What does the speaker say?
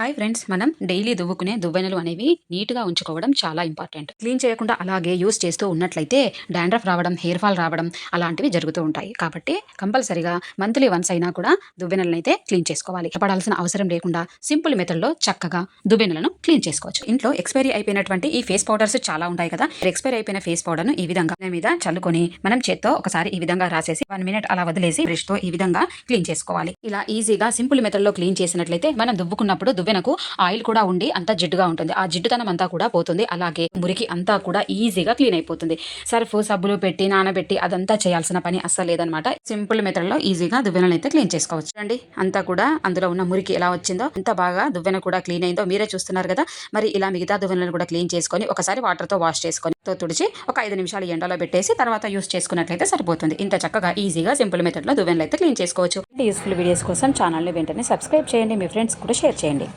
Hi friends మనం daily దువ్వుకునే దువ్వెనలు అనేవి నీట్గా ఉంచుకోవడం చాలా ఇంపార్టెంట్ క్లీన్ చేయకుండా అలాగే యూస్ చేస్తూ ఉన్నట్లయితే డాండ్రఫ్ రావడం హెయిర్ ఫాల్ రావడం అలాంటివి జరుగుతూ ఉంటాయి. కాబట్టి కంపల్సరీగా మంత్లీ వన్స్ అయినా కూడా దువ్వెనలను అయితే క్లీన్ చేసుకోవాలి. పడాల్సిన అవసరం లేకుండా సింపుల్ మెథడ్లో చక్కగా దువ్వెనలను క్లీన్ చేసుకోవచ్చు. ఇంట్లో ఎక్స్పైరీ అయిపోయినటువంటి ఈ ఫేస్ పౌడర్స్ చాలా ఉంటాయి కదా. ఎక్స్పైరీ అయిపోయిన ఫేస్ పౌడర్ను ఈ విధంగా మీద చల్లుకొని మనం చేత్తో ఒకసారి ఈ విధంగా రాసేసి వన్ మినిట్ అలా వదిలేసి బ్రష్తో ఈ విధంగా క్లీన్ చేసుకోవాలి. ఇలా ఈజీగా సింపుల్ మెథడ్లో క్లీన్ చేసినట్లయితే మనం దువ్వుకున్నప్పుడు దువ్వెనకు ఆయిల్ కూడా ఉండి అంతా జిడ్డుగా ఉంటుంది. ఆ జిడ్డుతనం అంతా కూడా పోతుంది. అలాగే మురికి అంతా కూడా ఈజీగా క్లీన్ అయిపోతుంది. సర్ఫ్ సబ్బులు పెట్టి నానబెట్టి అదంతా చేయాల్సిన పని అస్సలు లేదనమాట సింపుల్ మెథడ్లో ఈజీగా దువ్వెనలు అయితే క్లీన్ చేసుకోవచ్చు. అండి అంతా కూడా అందులో ఉన్న మురికి ఎలా వచ్చిందో ఎంత బాగా దువ్వెన కూడా క్లీన్ అయిందో మీరే చూస్తున్నారు కదా. మరి ఇలా మిగతా దువ్వెనలు కూడా క్లీన్ చేసుకొని ఒకసారి వాటర్తో వాష్ చేసుకొని తో తుడిచి ఒక ఐదు నిమిషాలు ఎండలో పెట్టేసి తర్వాత యూస్ చేసుకున్నట్లయితే సరిపోతుంది. ఇంత చక్కగా ఈజీగా సింపుల్ మెథడ్లో దువ్వెనలు అయితే క్లీన్ చేసుకోవచ్చు. యూస్ఫుల్ వీడియోస్ కోసం ఛానల్ని వెంటనే సబ్స్క్రైబ్ చేయండి. మీ ఫ్రెండ్స్ కూడా షేర్ చేయండి.